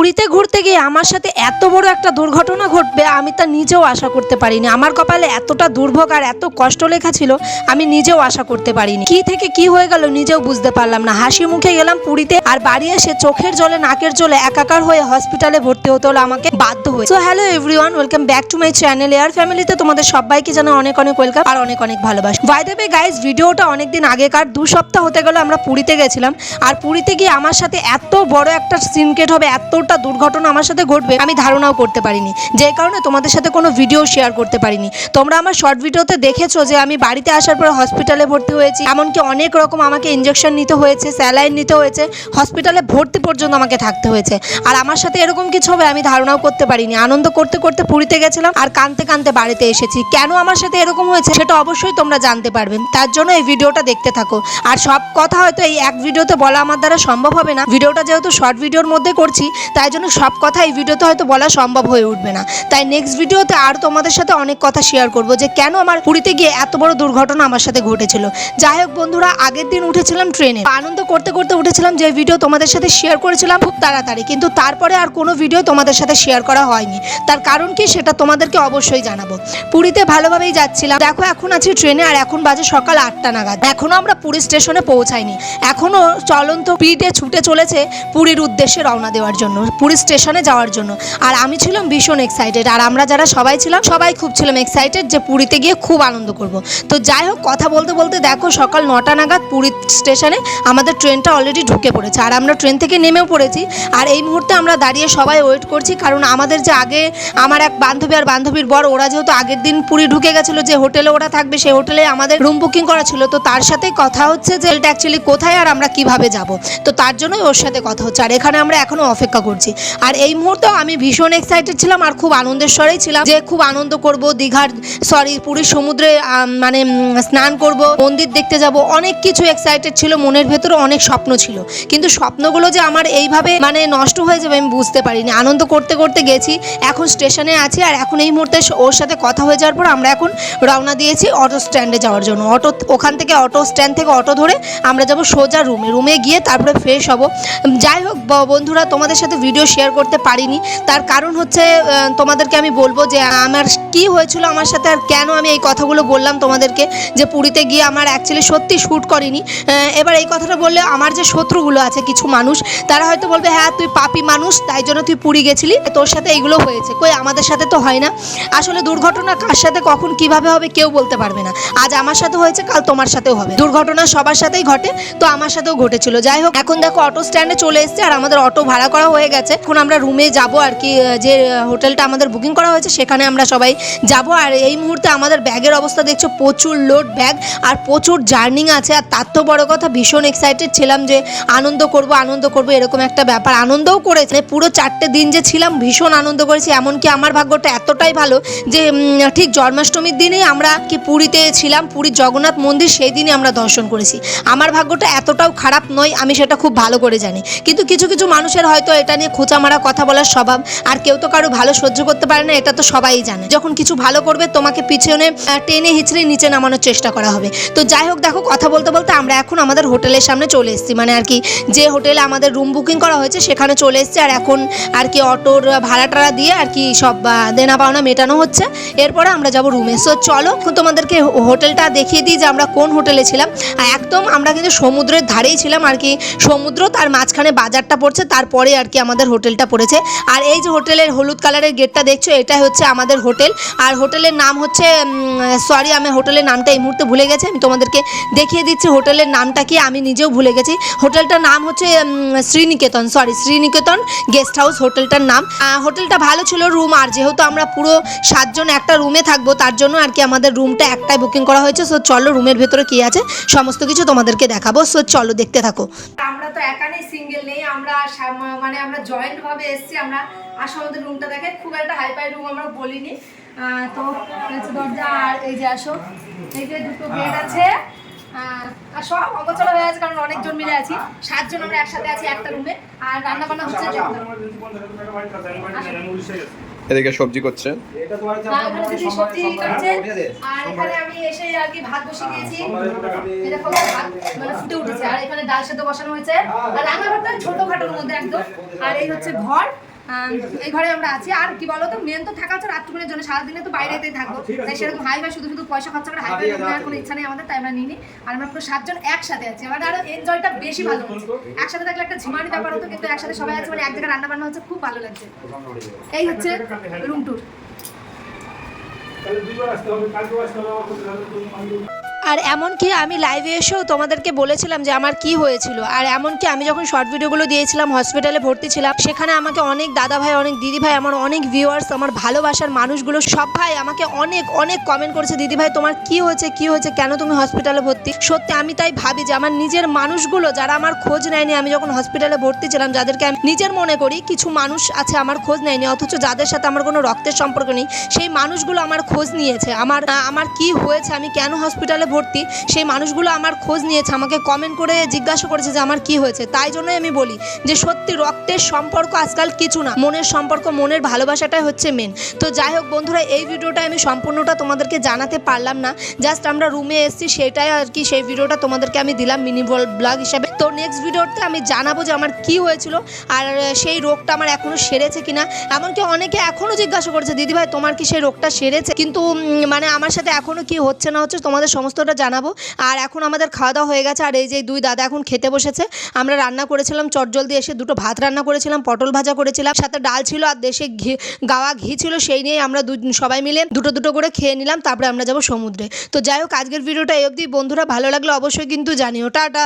পুরীতে ঘুরতে গিয়ে আমার সাথে এত বড় একটা দুর্ঘটনা ঘটবে, আমি তা নিজেও আশা করতে পারিনি। আমার কপালে এতটা দুর্ভোগ আর এত কষ্ট লেখা ছিল, আমি নিজেও আশা করতে পারিনি। কি থেকে কি হয়ে গেল নিজেও বুঝতে পারলাম না। হাসি মুখে গেলাম পুরীতে, আর বাড়ি এসে চোখের জলে, নাকের জলে একাকার হয়ে হসপিটালে ভর্তি হতে হলো, আমাকে বাধ্য হয়ে। So hello everyone welcome back to my channel air ফ্যামিলিতে তোমাদের সবাইকে জানা অনেক অনেক ওয়েলকাম আর অনেক অনেক ভালোবাসা। বাই দ্য গাইজ ভিডিওটা অনেকদিন আগেকার, দু সপ্তাহ হতে গেল আমরা পুরীতে গেছিলাম, আর পুরীতে গিয়ে আমার সাথে এত বড় একটা সিনকেট হবে এতটা দুর্ঘটনা আমার সাথে ঘটবে, আমি ধারণাও করতে পারিনি। যে কারণে তোমাদের সাথে কোনো ভিডিও শেয়ার করতে পারিনি। তোমরা আমার শর্ট ভিডিওতে দেখেছ যে আমি বাড়িতে আসার পর হসপিটালে ভর্তি হয়েছি। এমনকি অনেক রকম আমাকে ইঞ্জেকশন নিতে হয়েছে স্যালাইন নিতে হয়েছে। হসপিটালে ভর্তি পর্যন্ত আমাকে থাকতে হয়েছে। আর আমার সাথে এরকম কিছু হবে আমি ধারণাও করতে পারিনি। আনন্দ করতে করতে পুরীতে গেছিলাম আর কানতে কানতে বাড়িতে এসেছি। কেন আমার সাথে এরকম হয়েছে সেটা অবশ্যই তোমরা জানতে পারবে। তার জন্য এই ভিডিওটা দেখতে থাকো। আর সব কথা হয়তো এই এক ভিডিওতে বলা আমার দ্বারা সম্ভব হবে না। ভিডিওটা যেহেতু শর্ট ভিডিওর মধ্যে করছি তাই জন্য সব কথা এই ভিডিওতে হয়তো বলা সম্ভব হয়ে উঠবে না। তাই নেক্সট ভিডিওতে আর তোমাদের সাথে অনেক কথা শেয়ার করব যে কেন আমার পুরীতে গিয়ে এত বড় দুর্ঘটনা আমার সাথে ঘটেছিল। যাই হোক বন্ধুরা, আগের দিন উঠেছিলাম ট্রেনে আনন্দ করতে করতে উঠেছিলাম যে ভিডিও তোমাদের সাথে শেয়ার করেছিলাম খুব তাড়াতাড়ি। কিন্তু তারপরে আর কোনো ভিডিও তোমাদের সাথে শেয়ার করা হয়নি। তার কারণ কি সেটা তোমাদেরকে অবশ্যই জানাব। পুরীতে ভালোভাবেই যাচ্ছিলাম। দেখো, এখন আছি ট্রেনে আর এখন বাজে সকাল আটটা নাগাদ। এখনও আমরা পুরী স্টেশনে পৌঁছাইনি। এখনও চলন্ত পিঠে ছুটে চলেছে পুরীর উদ্দেশ্যে রওনা দেওয়ার জন্য। পুরী স্টেশনে যাওয়ার জন্য। আর আমি ছিলাম ভীষণ এক্সাইটেড আর আমরা যারা সবাই ছিলাম, সবাই খুব ছিলাম এক্সাইটেড যে পুরীতে গিয়ে খুব আনন্দ করব। তো যাই হোক, কথা বলতে বলতে দেখো সকাল নটা নাগাদ পুরী স্টেশনে আমাদের ট্রেনটা অলরেডি ঢুকে পড়েছে। আর আমরা ট্রেন থেকে নেমেও পড়েছি। আর এই মুহূর্তে আমরা দাঁড়িয়ে সবাই ওয়েট করছি, কারণ আমাদের যে আগে আমার এক বান্ধবী আর বান্ধবীর বর, ওরা যেহেতু আগের দিন পুরী ঢুকে গেছিল, যে হোটেলে ওরা থাকবে সেই হোটেলে আমাদের রুম বুকিং করা ছিল। তো তার সাথে কথা হচ্ছে যে এটা অ্যাকচুয়ালি কোথায় আর আমরা কীভাবে যাব? তো তার জন্যই ওর সাথে কথা হচ্ছে। আর এখানে আমরা এখনও অপেক্ষা করছি। আর এই মুহূর্তেও আমি ভীষণ এক্সাইটেড ছিলাম আর খুব আনন্দের স্বরেই ছিলাম যে খুব আনন্দ করব, দীঘার সরি পুরীর সমুদ্রে মানে স্নান করব, মন্দির দেখতে যাব। অনেক কিছু এক্সাইটেড ছিল, মনের ভেতরে অনেক স্বপ্ন ছিল। কিন্তু স্বপ্নগুলো যে আমার এইভাবে মানে নষ্ট হয়ে যাবে আমি বুঝতে পারিনি। আনন্দ করতে করতে গেছি, এখন স্টেশনে আছি আর এখন এই মুহূর্তে ওর সাথে কথা হয়ে যাওয়ার পর আমরা এখন রওনা দিয়েছি অটো স্ট্যান্ডে যাওয়ার জন্য। অটো ওখান থেকে অটো স্ট্যান্ড থেকে অটো ধরে আমরা যাব সোজা রুমে রুমে গিয়ে তারপরে ফ্রেশ হব। যাই হোক বন্ধুরা, তোমাদের সাথে ভিডিও শেয়ার করতে পারিনি। তার কারণ হচ্ছে তোমাদেরকে আমি বলব যে, আমার কি হয়েছিল, আমার সাথে আর কেন আমি এই কথাগুলো বললাম তোমাদেরকে, যে পুরীতে গিয়ে আমার অ্যাকচুয়ালি সত্যি শ্যুট করিনি। এবার এই কথাটা বললে আমার যে শত্রুগুলো আছে কিছু মানুষ, তারা হয়তো বলবে হ্যাঁ তুই পাপি মানুষ, তাই জন্য তুই পুরী গেছিলি, তোর সাথে এইগুলো হয়েছে। কই, আমাদের সাথে তো হয় না। আসলে দুর্ঘটনা কার সাথে, কখন কীভাবে হবে, কেউ বলতে পারবে না। আজ আমার সাথে হয়েছে, কাল তোমার সাথেও হবে। দুর্ঘটনা সবার সাথেই ঘটে, তো আমার সাথেও ঘটেছিল। যাই হোক, এখন দেখো অটো স্ট্যান্ডে চলে এসেছে, আর আমাদের অটো ভাড়া করা হয়ে গেছে। এখন আমরা রুমে যাব আর কি যে হোটেলটা আমাদের বুকিং করা হয়েছে, সেখানে আমরা সবাই যাব। আর এই মুহূর্তে আমাদের ব্যাগের অবস্থা দেখছ, প্রচুর লোড ব্যাগ আর প্রচুর জার্নিং আছে। আর তার তো বড় কথা, ভীষণ এক্সাইটেড ছিলাম যে আনন্দ করব আনন্দ করব, এরকম একটা ব্যাপার। আনন্দও করেছে। মানে পুরো চারটে দিন যে ছিলাম, ভীষণ আনন্দ করেছি। এমনকি আমার ভাগ্যটা এতটাই ভালো যে ঠিক জন্মাষ্টমীর দিনেই আমরা কি পুরীতে ছিলাম, পুরীর জগন্নাথ মন্দির, সেই দিনই আমরা দর্শন করেছি। আমার ভাগ্যটা এতটাও খারাপ নয়, আমি সেটা খুব ভালো করে জানি। কিন্তু কিছু কিছু মানুষের হয়তো এটা নিয়ে খোঁচা মারা কথা বলার স্বভাব, আর কেউ তো কারও ভালো সহ্য করতে পারে না, এটা তো সবাই জানে। যখন কিছু ভালো করবে, তোমাকে পিছনে টেনে হিচড়ে নিচে নামানোর চেষ্টা করা হবে। তো যাই হোক, দেখো, কথা বলতে বলতে আমরা এখন আমাদের হোটেলের সামনে চলে এসেছি। মানে আর কি, যে হোটেলে আমাদের রুম বুকিং করা হয়েছে, সেখানে চলে এসেছি। আর এখন আর কি অটোর ভাড়া টাড়া দিয়ে আর কি সব দেনা পাওনা মেটানো হচ্ছে। এরপরে আমরা যাব রুমে সো চলো তোমাদেরকে হোটেলটা দেখিয়ে দিই যে আমরা কোন হোটেলে ছিলাম। একদম আমরা কিন্তু সমুদ্রের ধারেই ছিলাম আর কি। সমুদ্র তার মাঝখানে বাজারটা পড়ছে, তারপরে আর কি আমাদের হোটেলটা পড়েছে। আর এই যে হোটেলের হলুদ কালারের গেটটা দেখছ, এটাই হচ্ছে আমাদের হোটেল। আর হোটেলের নাম হচ্ছে সরি আমি হোটেলের নামটা এই মুহূর্তে ভুলে গেছি, আমি তোমাদেরকে দেখিয়ে দিচ্ছি হোটেলের নামটা কি, আমি নিজেও ভুলে গেছি। হোটেলটার নাম হচ্ছে Sriniketan sorry Sriniketan guest house হোটেলটার নাম। হোটেলটা ভালো ছিল রুম আর যেহেতু আমরা পুরো সাতজন একটা রুমে থাকব, তার জন্য আর কি আমাদের রুমটা একটাই বুকিং করা হয়েছে। সো চলো রুমের ভেতরে কি আছে, সমস্ত কিছু তোমাদেরকে দেখাবো। সো চলো দেখতে থাকো। একা নেই সিঙ্গেল নেই। আমরা মানে আমরা জয়েন্ট ভাবে এসেছি। আমরা আসো আমাদের রুমটা দেখে। খুব একটা হাইফাই রুম আমরা বলিনি। তো দরজা আর এই যে আসো। এই যে দুটো বেড আছে। আহ, আর সব অগোছালো হয়ে আছে কারণ অনেকজন মিলে আছি। সাতজন আমরা একসাথে আছি একটা রুমে আর রান্না বান্না হচ্ছে এদিকে সবজি করছে আর এখানে সবজি আর এখানে আমি এসে আর ভাত বসিয়ে দিয়েছি। এটা মানে ফুটে উঠেছে। আর এখানে ডাল সেদ্ধ বসানো হয়েছে। আর রান্নাঘরটা ছোটখাটোর মধ্যে একদম। আর এই হচ্ছে ঘর। এই ঘরে আমরা আছি। আর কি বলতো মেন তো থাকা হচ্ছে রাত্রিগুলোর জন্য সারাদিনে তো বাইরেতেই থাকব। তাই সেরকম হাই ভাই শুধু শুধু পয়সা খরচা করে হাই ফাই নেওয়ার কোনো ইচ্ছা নেই আমাদের তাই আমরা নিইনি আর আমরা পুরো সাতজন একসাথে আছি। আমার আরও এনজয়টা বেশি ভালো হচ্ছে। একসাথে থাকলে একটা ঝিমানি ব্যাপার হতো কিন্তু একসাথে সবাই আছে মানে এক জায়গায় রান্না বান্না হচ্ছে খুব ভালো লাগছে। এই হচ্ছে রুম ট্যুর আর এমনকি আমি লাইভে এসেও তোমাদেরকে বলেছিলাম যে আমার কি হয়েছিল। আর এমনকি আমি যখন শর্ট ভিডিওগুলো দিয়েছিলাম হসপিটালে ভর্তি ছিলাম, সেখানে আমাকে অনেক দাদা ভাই অনেক দিদি ভাই আমার অনেক ভিউয়ার্স আমার ভালোবাসার মানুষগুলো সব ভাই আমাকে অনেক অনেক কমেন্ট করেছে দিদি ভাই তোমার কি হয়েছে কি হয়েছে, কেন তুমি হসপিটালে ভর্তি? সত্যি আমি তাই ভাবি যে আমার নিজের মানুষগুলো যারা আমার খোঁজ নেয়নি, আমি যখন হসপিটালে ভর্তি ছিলাম, যাদেরকে আমি নিজের মনে করি, কিছু মানুষ আছে আমার খোঁজ নেয়নি, অথচ যাদের সাথে আমার কোনো রক্তের সম্পর্ক নেই, সেই মানুষগুলো আমার খোঁজ নিয়েছে, আমার আমার কি হয়েছে, আমি কেন হসপিটালে ভর্তি সেই মানুষগুলো আমার খোঁজ নিয়েছে, আমাকে কমেন্ট করে জিজ্ঞাসা করেছে যে আমার কি হয়েছে। তাই জন্যই আমি বলি যে সত্যি রক্তের সম্পর্ক আজকাল কিছু না, মনের সম্পর্ক, মনের ভালোবাসাটাই হচ্ছে মেন তো যাই হোক বন্ধুরা, এই ভিডিওটা আমি সম্পূর্ণটা তোমাদেরকে জানাতে পারলাম না। জাস্ট আমরা রুমে এসেছি, সেটাই আর কি সেই ভিডিওটা তোমাদেরকে আমি দিলাম মিনি ব্লগ হিসাবে। তো নেক্সট ভিডিওতে আমি জানাব যে আমার কি হয়েছিল আর সেই রোগটা আমার এখনও সেরেছে কিনা। এমনকি অনেকে এখনও জিজ্ঞাসা করছে, দিদি ভাই, তোমার কি সেই রোগটা সেরেছে? কিন্তু মানে আমার সাথে এখনও কি হচ্ছে না হচ্ছে তোমাদের সমস্তটা জানাব। আর এখন আমাদের খাওয়া দাওয়া হয়ে গেছে, আর এই যে দুই দাদা এখন খেতে বসেছে, আমরা রান্না করেছিলাম চটজলদি এসে দুটো ভাত রান্না করেছিলাম, পটল ভাজা করেছিলাম, সাথে ডাল ছিল আর দেশে ঘি, গাওয়া ঘি ছিল, সেই নিয়ে আমরা সবাই মিলে দুটো দুটো করে খেয়ে নিলাম, তারপরে আমরা যাব সমুদ্রে। তো যাই হোক, আজকের ভিডিওটা এই অবধি। বন্ধুরা, ভালো লাগলে অবশ্যই কিন্তু জানিও। টাটা!